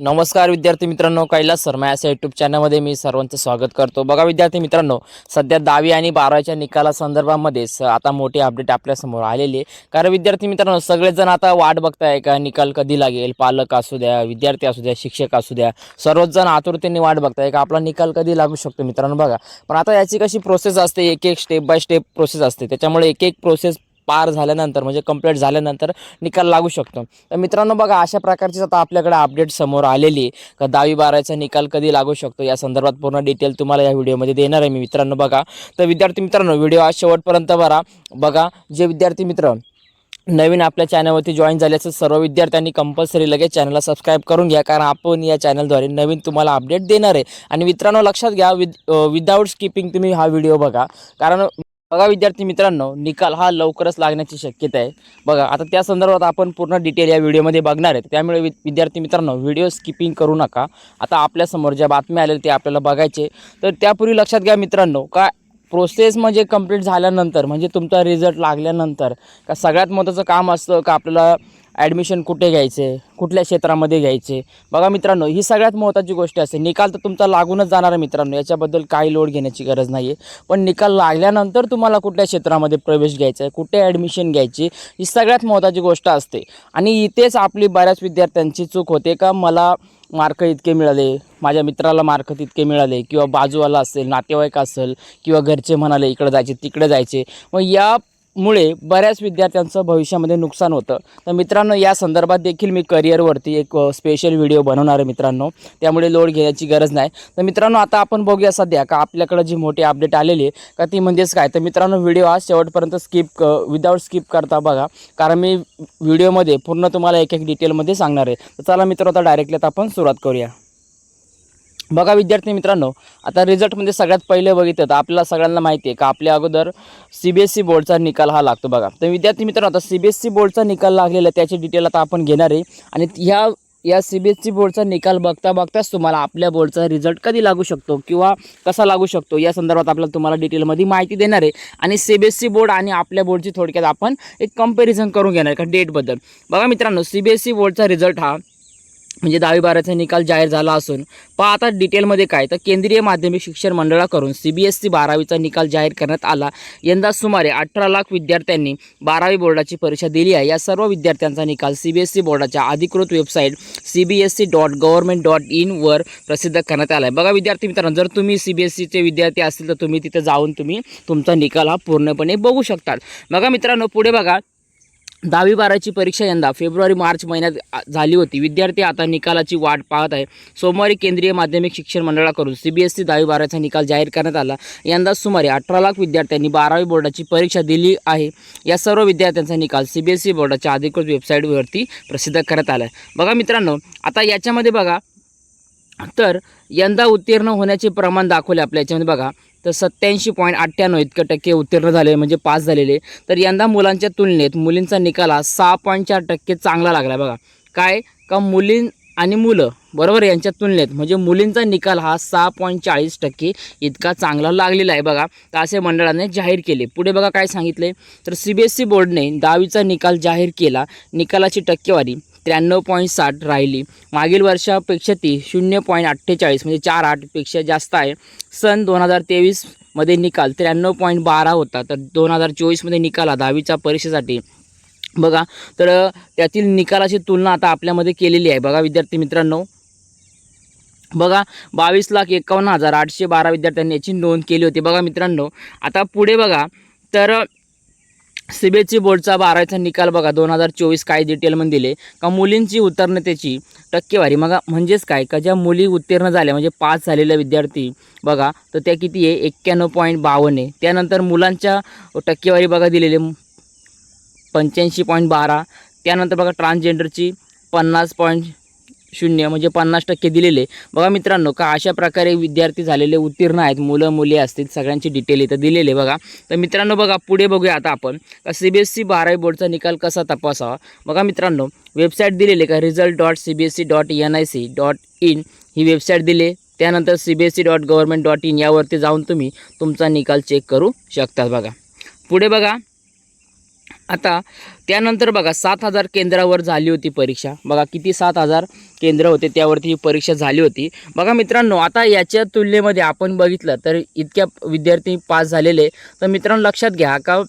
नमस्कार विद्यार्थी मित्रांनो कैलास शर्मा या यूट्यूब चॅनलमध्ये मी सर्वांचं स्वागत करतो. बघा विद्यार्थी मित्रांनो सध्या दहावी आणि बारावीच्या निकाला संदर्भामध्ये स- आता मोठी अपडेट आपल्यासमोर आलेली आहे. कारण विद्यार्थी मित्रांनो सगळेजण आता वाट बघताय का निकाल कधी लागेल? पालक असू द्या विद्यार्थी असू द्या शिक्षक असू द्या सर्वच जण आतुरतेने वाट बघताय का आपला निकाल कधी लागू शकतो मित्रांनो? बघा. पण आता याची कशी प्रोसेस असते? एक एक स्टेप बाय स्टेप प्रोसेस असते. त्याच्यामुळे एक एक प्रोसेस पार झाल्यानंतर म्हणजे कंप्लीट झाल्यानंतर निकाल लागू शकतो. तर मित्रांनो बघा अशा प्रकारचीच आता आपल्याकडे अपडेट समोर आलेली आहे. का दहावी बारावीचा निकाल कधी लागू शकतो? या संदर्भात पूर्ण डिटेल तुम्हाला या व्हिडिओमध्ये देणार आहे मी मित्रांनो बघा. तर विद्यार्थी मित्रांनो व्हिडिओ आज शेवटपर्यंत बरा बघा जे विद्यार्थी मित्र नवीन आपल्या चॅनलवरती जॉईन झाले असेल सर्व विद्यार्थ्यांनी कंपल्सरी लगेच चॅनलला सबस्क्राईब करून घ्या. कारण आपण या चॅनलद्वारे नवीन तुम्हाला अपडेट देणार आहे. आणि मित्रांनो लक्षात घ्या विद विदाऊट स्किपिंग तुम्ही हा व्हिडिओ बघा. कारण बघा विद्यार्थी मित्रांनो निकाल हा लवकरच लागण्याची शक्यता आहे. बघा आता त्या संदर्भात आपण पूर्ण डिटेल या व्हिडिओमध्ये बघणार आहेत त्यामुळे वि विद्यार्थी मित्रांनो व्हिडिओ स्किपिंग करू नका. आता आपल्यासमोर ज्या बातम्या आलेल्या ते आपल्याला बघायचे तर त्यापूर्वी लक्षात घ्या मित्रांनो का प्रोसेस म्हणजे कंप्लीट झाल्यानंतर म्हणजे तुमचा रिझल्ट लागल्यानंतर का सगळ्यात महत्त्वाचं काम असतं का आपल्याला ॲडमिशन कुठे घ्यायचे? कुठल्या क्षेत्रामध्ये घ्यायचे? बघा मित्रांनो ही सगळ्यात महत्त्वाची गोष्ट असते. निकाल तर तुमचा लागूनच जाणार आहे मित्रांनो. याच्याबद्दल काही लोड घेण्याची गरज नाही आहे पण निकाल लागल्यानंतर तुम्हाला कुठल्या क्षेत्रामध्ये प्रवेश घ्यायचा आहे कुठे ॲडमिशन घ्यायची ही सगळ्यात महत्त्वाची गोष्ट असते. आणि इथेच आपली बऱ्याच विद्यार्थ्यांची चूक होते का? मला मार्क इतके मिळाले माझ्या मित्राला मार्क तितके मिळाले किंवा बाजूवाला असेल नातेवाईक असेल किंवा घरचे म्हणाले इकडे जायचे तिकडे जायचे. मग या मुळे बऱ्याच विद्यार्थ्यांचं भविष्यामध्ये नुकसान होतं. तर मित्रांनो या संदर्भात देखील मी करिअरवरती एक स्पेशल व्हिडिओ बनवणार आहे मित्रांनो. त्यामुळे लोड घेण्याची गरज नाही. तर मित्रांनो आता आपण बघूया सध्या का आपल्याकडं जी मोठी अपडेट आलेली आहे का ती म्हणजेच काय? तर मित्रांनो व्हिडिओ हा शेवटपर्यंत स्किप विदाऊट स्किप करता बघा. कारण मी व्हिडिओमध्ये पूर्ण तुम्हाला एक एक डिटेलमध्ये सांगणार आहे. तर चला मित्र आता डायरेक्टली आता आपण सुरुवात करूया. बघा विद्यार्थी मित्रांनो आता रिझल्टमध्ये सगळ्यात पहिले बघितलं तर आपल्याला सगळ्यांना माहिती आहे का आपल्या अगोदर सी बी एस सी बोर्डचा निकाल हा लागतो बघा. तर विद्यार्थी मित्रांनो आता सी बी एस सी बोर्डचा निकाल लागलेला त्याची डिटेल आता आपण घेणार आहे. आणि ह्या या सी बी एस सी बोर्डचा निकाल बघता बघताच तुम्हाला आपल्या बोर्डचा रिझल्ट कधी लागू शकतो किंवा कसा लागू शकतो या संदर्भात आपल्याला तुम्हाला डिटेलमध्ये माहिती देणार आहे. आणि C B S E board आणि आपल्या बोर्डची थोडक्यात आपण एक कंपॅरिझन करून घेणार आहे का डेटबद्दल बघा मित्रांनो सी बी एस सी बोर्डचा रिझल्ट हा म्हणजे दहावी बाराचा निकाल जाहीर झाला असून पहा आता डिटेलमध्ये काय? तर केंद्रीय माध्यमिक शिक्षण मंडळाकडून सी बी एस सी बारावीचा निकाल जाहीर करण्यात आला. यंदा सुमारे अठरा लाख विद्यार्थ्यांनी बारावी बोर्डाची परीक्षा दिली आहे. या सर्व विद्यार्थ्यांचा निकाल सी बी एस सी बोर्डाच्या अधिकृत website C B S E dot government dot इनवर प्रसिद्ध करण्यात आला आहे. बघा विद्यार्थी मित्रांनो जर तुम्ही सी बी एस सीचे विद्यार्थी असतील तर तुम्ही तिथे जाऊन तुम्ही तुमचा निकाल हा पूर्णपणे बघू शकतात. बघा मित्रांनो पुढे बघा. दहावी बाराची परीक्षा यंदा फेब्रुवारी मार्च महिन्यात झाली होती. विद्यार्थी आता निकालाची वाट पाहत आहे. सोमवारी केंद्रीय माध्यमिक शिक्षण मंडळाकडून सी बी एस सी दहावी बाराचा निकाल जाहीर करण्यात आला. यंदा सुमारे अठरा लाख विद्यार्थ्यांनी बारावी बोर्डाची परीक्षा दिली आहे. या सर्व विद्यार्थ्यांचा निकाल सी बी एस सी बोर्डाच्या अधिकृत वेबसाईटवरती प्रसिद्ध करण्यात आला आहे बघा मित्रांनो आता याच्यामध्ये बघा. तर यंदा उत्तीर्ण होण्याचे प्रमाण दाखवले आपल्या याच्यामध्ये बघा. तर सत्त्याऐंशी पॉईंट अठ्ठ्याण्णव इतकं टक्के उत्तीर्ण झाले म्हणजे पास झालेले. तर यंदा मुलांच्या तुलनेत मुलींचा निकाल हा सहा पॉईंट चार टक्के चांगला लागला बघा. काय? का मुलीं आणि मुलं बरोबर? यांच्या तुलनेत म्हणजे मुलींचा निकाल हा सहा पॉईंट चाळीस टक्के इतका चांगला लागलेला आहे बघा. तर असे मंडळाने जाहीर केले. पुढे बघा काय सांगितले. तर सी बी एस ई बोर्डने दहावीचा निकाल जाहीर केला. निकालाची टक्केवारी त्र्याण्णव पॉईंट साठ राहिली. मागील वर्षापेक्षा ती शून्य पॉईंट अठ्ठेचाळीस म्हणजे चार आठपेक्षा जास्त आहे. सन दोन हजार तेवीसमध्ये निकाल त्र्याण्णव पॉईंट बारा होता. तर दोन हजार चोवीसमध्ये निकाल हा दहावीच्या परीक्षेसाठी. बघा तर त्यातील निकालाची तुलना आता आपल्यामध्ये केलेली आहे. बघा विद्यार्थी मित्रांनो. बघा बावीस लाख एकावन्न हजार आठशे बारा विद्यार्थ्यांनी याची नोंद केली होती. बघा मित्रांनो. आता पुढे बघा. तर सी बी एस बोर्डचा बारावीचा निकाल बघा दोन हजार चोवीस काय डिटेलमध्ये दिले. का मुलींची उत्तीर्णतेची टक्केवारी मग म्हणजेच काय? का ज्या मुली उत्तीर्ण झाल्या म्हणजे पास झालेल्या विद्यार्थी बघा तर त्या किती आहे? एक्क्याण्णव पॉईंट बावन्न आहे. त्यानंतर मुलांच्या टक्केवारी बघा दिलेली पंच्याऐंशी पॉईंट बारा. त्यानंतर बघा ट्रान्सजेंडरची पन्नास पॉईंट शून्य म्हणजे पन्नास टक्के दिलेले. बघा मित्रांनो का अशा प्रकारे विद्यार्थी झालेले उत्तीर्ण आहेत मुलं मुली असतील सगळ्यांची डिटेल इथं दिलेले बघा. तर मित्रांनो बघा पुढे बघूया आता आपण का सी बी एस सी बारावी बोर्डचा निकाल कसा तपासावा? बघा मित्रांनो वेबसाईट दिलेले का result dot C B S C dot N I C dot in he website दिली. त्यानंतर C B S C dot government dot in यावरती जाऊन तुम्ही तुमचा निकाल चेक करू शकतात बघा. पुढे बघा आता त्यानंतर बघा सात हजार केंद्रावर झाली होती परीक्षा. बघा किती सात हजार केंद्र होते त्यावरती ही परीक्षा झाली होती. बघा मित्रांनो आता याच्या तुलनेमध्ये आपण बघितलं तर इतक्या विद्यार्थी पास झालेले. तर मित्रांनो लक्षात घ्या का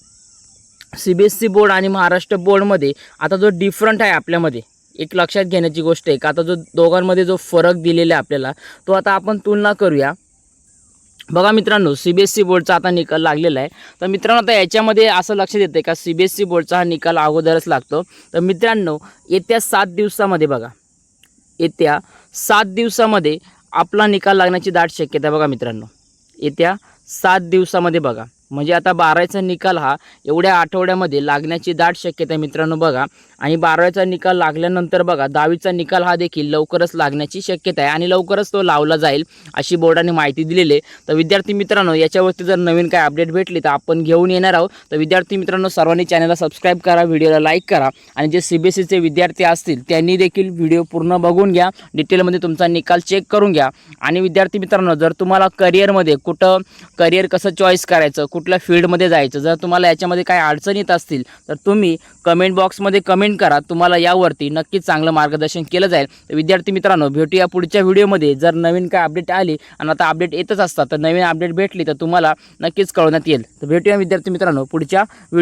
C B S C board आणि महाराष्ट्र बोर्डमध्ये आता जो डिफरंट आहे आपल्यामध्ये एक लक्षात घेण्याची गोष्ट आहे का आता जो दोघांमध्ये जो फरक दिलेला आहे आपल्याला तो आता आपण तुलना करूया. बघा मित्रांनो सी बी एस सी बोर्डचा आता निकाल लागलेला आहे. तर मित्रांनो आता याच्यामध्ये असं लक्षात येतं का सी बी एस सी बोर्डचा हा निकाल अगोदरच लागतो. तर मित्रांनो येत्या सात दिवसामध्ये बघा. येत्या सात दिवसामध्ये आपला निकाल लागण्याची दाट शक्यता बघा मित्रांनो. येत्या सात दिवसामध्ये बघा. म्हणजे आता बारावीचा निकाल हा एवढ्या आठवड्यामध्ये लागण्याची दाट शक्यता आहे मित्रांनो बघा. आणि बारावीचा निकाल लागल्यानंतर बघा दहावीचा निकाल हा देखील लवकरच लागण्याची शक्यता आहे आणि लवकरच तो लावला जाईल अशी बोर्डाने माहिती दिलेली आहे. तर विद्यार्थी मित्रांनो याच्यावरती जर नवीन काय अपडेट भेटली तर आपण घेऊन येणार आहोत. तर विद्यार्थी मित्रांनो सर्वांनी चॅनलला सबस्क्राईब करा व्हिडिओला लाईक करा आणि जे सी बी एस सीचे विद्यार्थी असतील त्यांनी देखील व्हिडिओ पूर्ण बघून घ्या. डिटेलमध्ये तुमचा निकाल चेक करून घ्या. आणि विद्यार्थी मित्रांनो जर तुम्हाला करिअरमध्ये कुठं करिअर कसं चॉईस करायचं कुठल्या फील्डमध्ये जायचं जर तुम्हाला याच्यामध्ये काही अडचण येत असतील तर तुम्ही कमेंट बॉक्समध्ये कमेंट करा. तुम्हाला यावरती नक्कीच चांगलं मार्गदर्शन केलं जाईल. तर विद्यार्थी मित्रांनो भेटूया पुढच्या व्हिडिओमध्ये. जर नवीन काय अपडेट आली आणि आता अपडेट येतच असतात तर नवीन अपडेट भेटली तर तुम्हाला नक्कीच कळवण्यात येईल. तर भेटूया विद्यार्थी मित्रांनो पुढच्या व्हिडिओ